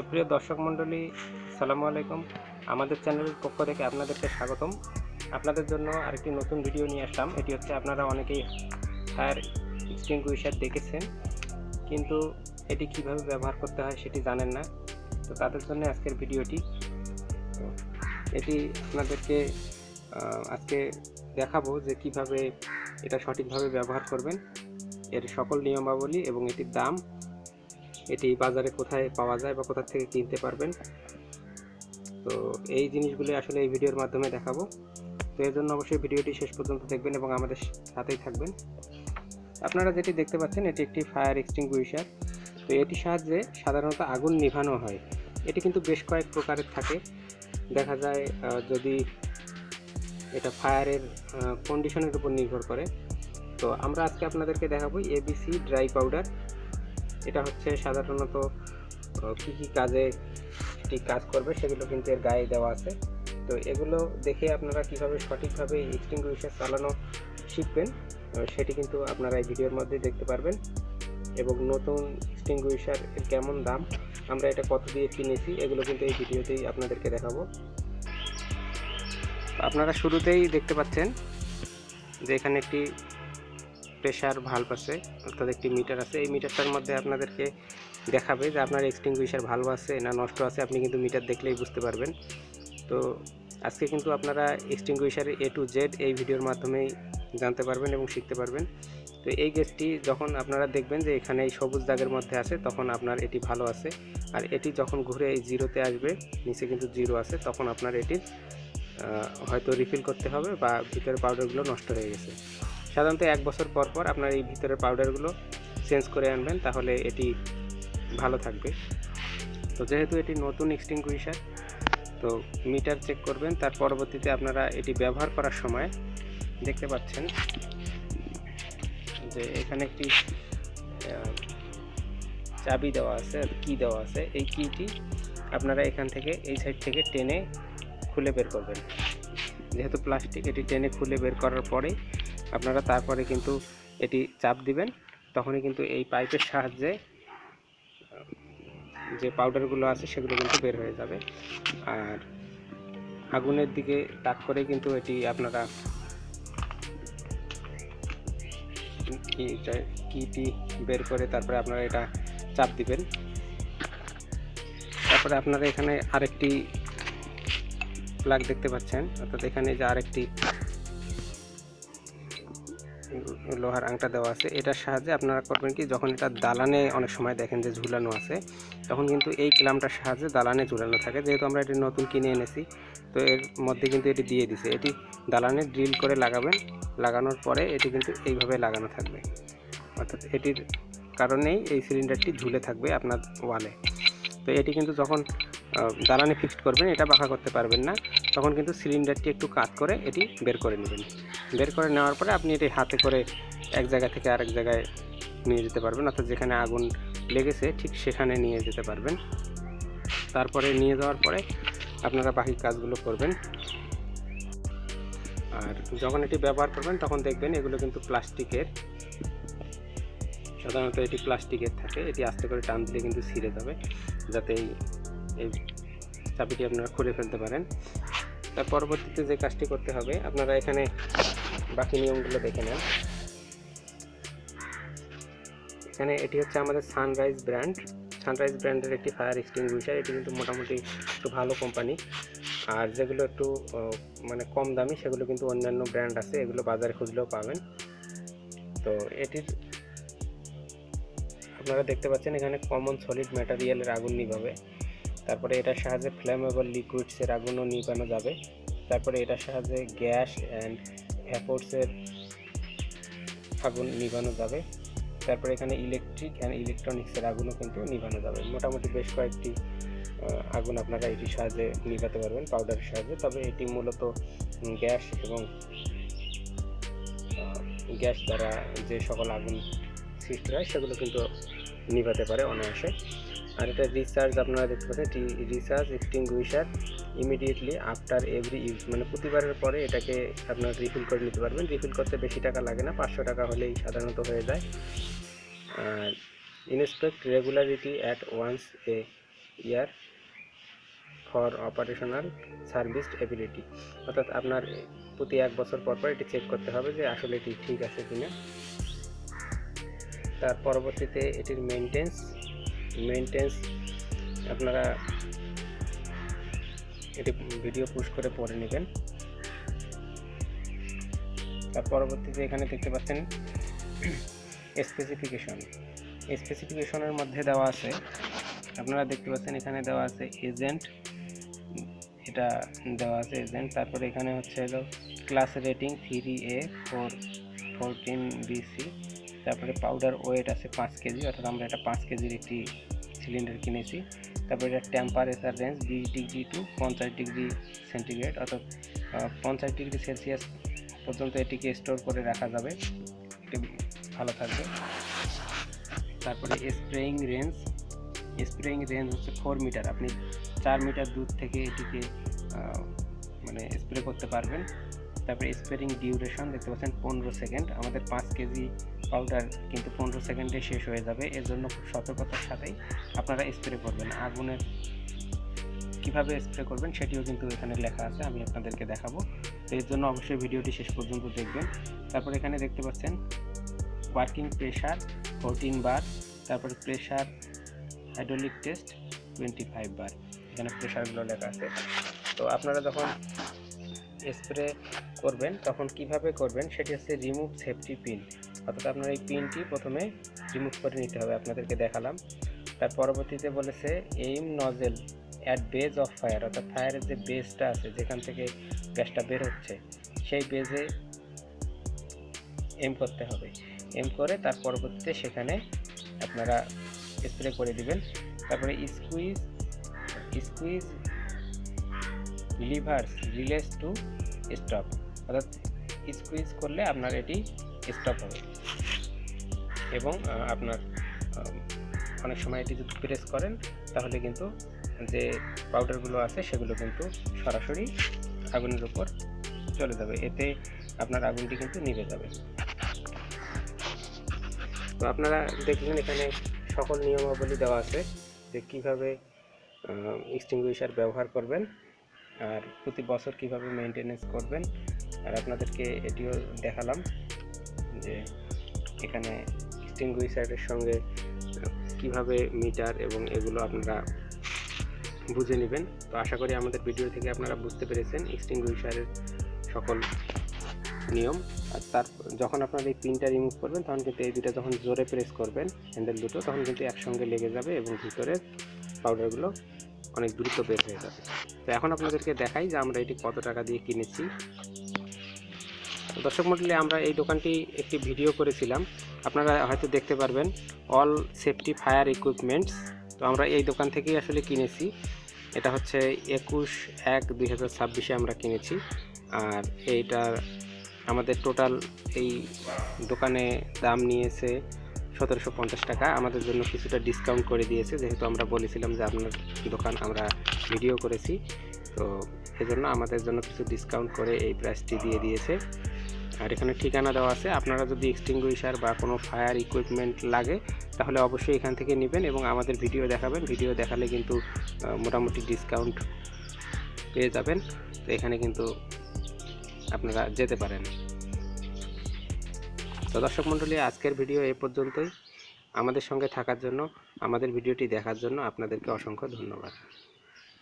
সুপ্রিয় দর্শক মণ্ডলী, সালামু আলাইকুম। আমাদের চ্যানেলের পক্ষ থেকে আপনাদেরকে স্বাগতম। আপনাদের জন্য আরেকটি নতুন ভিডিও নিয়ে আসলাম। এটি হচ্ছে আপনারা অনেকেই ফায়ার এক্সটিংগুইশার দেখেছেন, কিন্তু এটি কীভাবে ব্যবহার করতে হয় সেটি জানেন না। তো তাদের জন্য আজকের ভিডিওটি এটি আপনাদেরকে আজকে দেখাবো যে কীভাবে এটা সঠিকভাবে ব্যবহার করবেন। এর সকল নিয়মাবলী এবং এটির দাম এটি বাজারে কোথায় পাওয়া যায় বা কোথা থেকে কিনতে পারবেন। তো এই জিনিসগুলি আসলে এই ভিডিওর মাধ্যমে দেখাবো। তো এর জন্য অবশ্যই ভিডিওটি শেষ পর্যন্ত দেখবেন এবং আমাদের সাথেই থাকবেন। আপনারা যেটি দেখতে পাচ্ছেন, এটি একটি ফায়ার এক্সটিংগুইশার। তো এটির সাহায্যে সাধারণত আগুন নিভানো হয়। এটি কিন্তু বেশ কয়েক প্রকারের থাকে। দেখা যায় যদি এটা ফায়ারের কন্ডিশনের উপর নির্ভর করে। তো আমরা আজকে আপনাদেরকে দেখাবো এবিসি ড্রাই পাউডার এটা হচ্ছে সাধারণত কি কি কাজে এটি কাজ করবে সেগুলো কিন্তু এর গায়ে দেওয়া আছে। তো এগুলো দেখে আপনারা কীভাবে সঠিকভাবে এক্সটিংগুইশার চালানো শিখবেন সেটি কিন্তু আপনারা এই ভিডিওর মধ্যে দেখতে পারবেন। এবং নতুন এক্সটিংগুইশার এর কেমন দাম, আমরা এটা কত দিয়ে কিনেছি, এগুলো কিন্তু এই ভিডিওতেই আপনাদেরকে দেখাবো। আপনারা শুরুতেই দেখতে পাচ্ছেন যে এখানে একটি প্রেশার ভাল্ব আছে, অর্থাৎ একটি মিটার আছে। এই মিটারটার মধ্যে আপনাদেরকে দেখাবে যে আপনার এক্সটিংগুইশার ভাল্ব আছে না নষ্ট আছে, আপনি কিন্তু মিটার দেখলেই বুঝতে পারবেন। তো আজকে কিন্তু আপনারা এক্সটিংগুইশারের এ টু জেড এই ভিডিওর মাধ্যমেই জানতে পারবেন এবং শিখতে পারবেন। তো এই গ্যাসটি যখন আপনারা দেখবেন যে এখানে এই সবুজ দাগের মধ্যে আছে, তখন আপনার এটি ভালো আছে। আর এটি যখন ঘুরে এই জিরোতে আসবে, নিচে কিন্তু জিরো আছে, তখন আপনার এটির হয়তো রিফিল করতে হবে বা ভিতরের পাউডারগুলো নষ্ট হয়ে গেছে। সাধারণত এক বছর পর পর আপনার এই ভিতরের পাউডারগুলো চেঞ্জ করে আনবেন, তাহলে এটি ভালো থাকবে। তো যেহেতু এটি নতুন এক্সটিংগুইশার, তো মিটার চেক করবেন, তার পরবর্তীতে আপনারা এটি ব্যবহার করার সময় দেখতে পাচ্ছেন যে এখানে একটি চাবি দেওয়া আছে, আর কি দেওয়া আছে, এই কিটি আপনারা এখান থেকে, এই সাইড থেকে টেনে খুলে বের করবেন। যেহেতু প্লাস্টিক, এটি টেনে খুলে বের করার পরে আপনারা তারপরে কিন্তু এটি চাপ দিবেন, তখনই কিন্তু এই পাইপের সাহায্যে যে পাউডারগুলো আছে সেগুলো কিন্তু বের হয়ে যাবে। আর আগুনের দিকে তাক করে কিন্তু এটি আপনারা কিটি বের করে তারপরে আপনারা এটা চাপ দিবেন। তারপরে আপনারা এখানে আরেকটি প্লাগ দেখতে পাচ্ছেন, অর্থাৎ এখানে যে আরেকটি লোহার আংটা দেওয়া আছে। এটার সাহায্যে আপনারা করবেন কি, যখন এটা দালানে অনেক সময় দেখেন যে ঝুলানো আছে, তখন কিন্তু এই ক্লামটার সাহায্যে দালানে ঝুলানো থাকে। যেহেতু আমরা এটি নতুন কিনে এনেছি, তো এর মধ্যে কিন্তু এটি দিয়ে দিছে। এটি দালানে ড্রিল করে লাগাবেন। লাগানোর পরে এটি কিন্তু এইভাবে লাগানো থাকবে। অর্থাৎ এটির কারণেই এই সিলিন্ডারটি ঝুলে থাকবে আপনার ওয়ালে। তো এটি কিন্তু যখন দালানে ফিক্সড করবেন, এটা বাঁকা করতে পারবেন না। তখন কিন্তু সিলিন্ডারটি একটু কাট করে এটি বের করে নেবেন। বের করে নেওয়ার পরে আপনি এটি হাতে করে এক জায়গা থেকে আরেক জায়গায় নিয়ে যেতে পারবেন, অর্থাৎ যেখানে আগুন লেগেছে ঠিক সেখানে নিয়ে যেতে পারবেন। তারপরে নিয়ে যাওয়ার পরে আপনারা বাকি কাজগুলো করবেন। আর যখন এটি ব্যবহার করবেন তখন দেখবেন এগুলো কিন্তু প্লাস্টিকের। সাধারণত এটি প্লাস্টিকের থাকে, এটি আস্তে করে টান দিলে কিন্তু ছিঁড়ে যাবে, যাতে এই চাবিটি আপনারা খুলে ফেলতে পারেন। তার পরবর্তীতে যে কাজটি করতে হবে, আপনারা এখানে বাকি নিয়মগুলো দেখে নেন। এখানে এটি হচ্ছে আমাদের সানরাইজ ব্র্যান্ড সানরাইজ ব্র্যান্ডের একটি ফায়ার এক্সটিংগুইশার এটি কিন্তু মোটামুটি একটু ভালো কোম্পানি আর যেগুলো একটু মানে কম দামি, সেগুলো কিন্তু অন্যান্য ব্র্যান্ড আছে, এগুলো বাজারে খুঁজলেও পাবেন। তো এটির আপনারা দেখতে পাচ্ছেন এখানে কমন সলিড ম্যাটেরিয়ালের আগুন নিভাবে। তারপরে এটার সাহায্যে ফ্লেমেবল লিকুইডসের আগুনও নিভানো যাবে। তারপরে এটার সাহায্যে গ্যাস অ্যান্ড ভ্যাপোর্সের আগুন নিভানো যাবে। তারপরে এখানে ইলেকট্রিক অ্যান্ড ইলেকট্রনিক্সের আগুনও কিন্তু নিভানো যাবে। মোটামুটি বেশ কয়েকটি আগুন আপনারা এটির সাহায্যে নিভাতে পারবেন পাউডারের সাহায্যে। তবে এটি মূলত গ্যাস এবং গ্যাস দ্বারা যে সকল আগুন সৃষ্টি হয়, সেগুলো কিন্তু নিভাতে পারে অনায়াসে। আর এটা রিচার্জ আপনারা দেখতে পাচ্ছেন recharge extinguisher immediately after every use মানে প্রতিবারের পরে এটাকে আপনার রিফিল করে নিতে পারবেন। রিফিল করতে বেশি টাকা লাগে না, পাঁচশো টাকা হলেই সাধারণত হয়ে যায়। আর inspect regularity at once a year for operational service ability অর্থাৎ আপনার প্রতি এক বছর পর পর এটি চেক করতে হবে যে আসলে এটি ঠিক আছে কিনা। তার পরবর্তীতে এটির মেনটেন্স মেনটেন্স আপনারা এটি ভিডিও পোস্ট করে পড়ে নেবেন। তার পরবর্তীতে এখানে দেখতে পাচ্ছেন স্পেসিফিকেশন স্পেসিফিকেশনের মধ্যে দেওয়া আছে, আপনারা দেখতে পাচ্ছেন এখানে দেওয়া আছে এজেন্ট এটা দেওয়া আছে এজেন্ট তারপরে এখানে হচ্ছে হলো class rating three A four fourteen BC তারপরে পাউডার ওয়েট আছে পাঁচ কেজি, অর্থাৎ আমরা এটা পাঁচ কেজির একটি সিলিন্ডার কিনেছি। তারপরে এটা টেম্পারেচার রেঞ্জ বিশ ডিগ্রি টু পঞ্চাশ ডিগ্রি সেন্টিগ্রেড অর্থাৎ পঞ্চাশ ডিগ্রি সেলসিয়াস পর্যন্ত এটিকে স্টোর করে রাখা যাবে। এটি ভালো থাকবে। তারপরে স্প্রেইং রেঞ্জ স্প্রেইং রেঞ্জ হচ্ছে ফোর মিটার আপনি চার মিটার দূর থেকে এটিকে মানে স্প্রে করতে পারবেন। তারপরে স্প্রেইং ডিউরেশন দেখতে পাচ্ছেন পনেরো সেকেন্ড আমাদের পাঁচ কেজি পাউডার কিন্তু পনেরো সেকেন্ডে শেষ হয়ে যাবে। এর জন্য খুব সতর্কতার সাথেই আপনারা স্প্রে করবেন। আগুনের কীভাবে স্প্রে করবেন সেটিও কিন্তু এখানে লেখা আছে, আমি আপনাদেরকে দেখাবো। তো এর জন্য অবশ্যই ভিডিওটি শেষ পর্যন্ত দেখবেন। তারপর এখানে দেখতে পাচ্ছেন ওয়ার্কিং প্রেশার ফোরটিন বার তারপরে pressure hydraulic test twenty five bar এখানে প্রেশারগুলো লেখা আছে। তো আপনারা যখন স্প্রে করবেন, তখন কীভাবে করবেন, সেটি হচ্ছে রিমুভ সেফটি পিন অর্থাৎ আপনার এই পিনটি প্রথমে রিমুভ করে নিতে হবে, আপনাদেরকে দেখালাম। তার পরবর্তীতে বলেছে aim nozzle at base of fire অর্থাৎ ফায়ারের যে বেজটা আছে, যেখান থেকে গ্যাসটা বের হচ্ছে, সেই বেজে এম করতে হবে। এম করে তার পরবর্তীতে সেখানে আপনারা স্প্রে করে দিবেন। তারপরে squeeze squeeze levers release to stop অর্থাৎ স্কুইজ করলে আপনার এটি স্টপ হবে। এবং আপনার অনেক সময় এটি যদি প্রেস করেন, তাহলে কিন্তু যে পাউডারগুলো আছে, সেগুলো কিন্তু সরাসরি আগুনের উপর চলে যাবে। এতে আপনার আগুনটি কিন্তু নিভে যাবে। তো আপনারা দেখলেন এখানে সকল নিয়মাবলী দেওয়া আছে যে কীভাবে এক্সটিংগুইশার ব্যবহার করবেন, আর প্রতি বছর কীভাবে মেনটেনেন্স করবেন। আর আপনাদেরকে এটিও দেখালাম যে এখানে এক্সটিংগুইশারের সঙ্গে কীভাবে মিটার এবং এগুলো আপনারা বুঝে নেবেন। তো আশা করি আমাদের ভিডিও থেকে আপনারা বুঝতে পেরেছেন এক্সটিংগুইশারের সকল নিয়ম। আর তার, যখন আপনার এই পিনটা রিমুভ করবেন, তখন কিন্তু এই দুটো যখন জোরে প্রেস করবেন হ্যান্ডেল দুটো, তখন কিন্তু একসঙ্গে লেগে যাবে এবং ভিতরের পাউডারগুলো অনেক দ্রুত বের হয়ে যাবে। তো এখন আপনাদেরকে দেখাই যে আমরা এটি কত টাকা দিয়ে কিনেছি। দর্শক মন্ডলী, আমরা এই দোকানটি একটি ভিডিও করেছিলাম। আপনারা হয়তো দেখতে পারবেন অল সেফটি ফায়ার ইকুইপমেন্টস তো আমরা এই দোকান থেকেই আসলে কিনেছি। এটা হচ্ছে একুশ এক দুই হাজার ছাব্বিশে আমরা কিনেছি। আর এইটার আমাদের টোটাল এই দোকানে দাম নিয়েছে সতেরোশো পঞ্চাশ টাকা। আমাদের জন্য কিছুটা ডিসকাউন্ট করে দিয়েছে, যেহেতু আমরা বলেছিলাম যে আপনার দোকান আমরা ভিডিও করেছি। তো এজন্য আমাদের জন্য কিছু ডিসকাউন্ট করে এই প্রাইসটি দিয়ে দিয়েছে। আর এখানে ঠিকানা দেওয়া আছে। আপনারা যদি এক্সটিংগুইশার বা কোনো ফায়ার ইকুইপমেন্ট লাগে, তাহলে অবশ্যই এখান থেকে নেবেন এবং আমাদের ভিডিও দেখাবেন। ভিডিও দেখালে কিন্তু মোটামুটি ডিসকাউন্ট পেয়ে যাবেন। তো এখানে কিন্তু আপনারা যেতে পারেন। তো দর্শক মণ্ডলী, আজকের ভিডিও এ পর্যন্তই। আমাদের সঙ্গে থাকার জন্য, আমাদের ভিডিওটি দেখার জন্য আপনাদেরকে অসংখ্য ধন্যবাদ।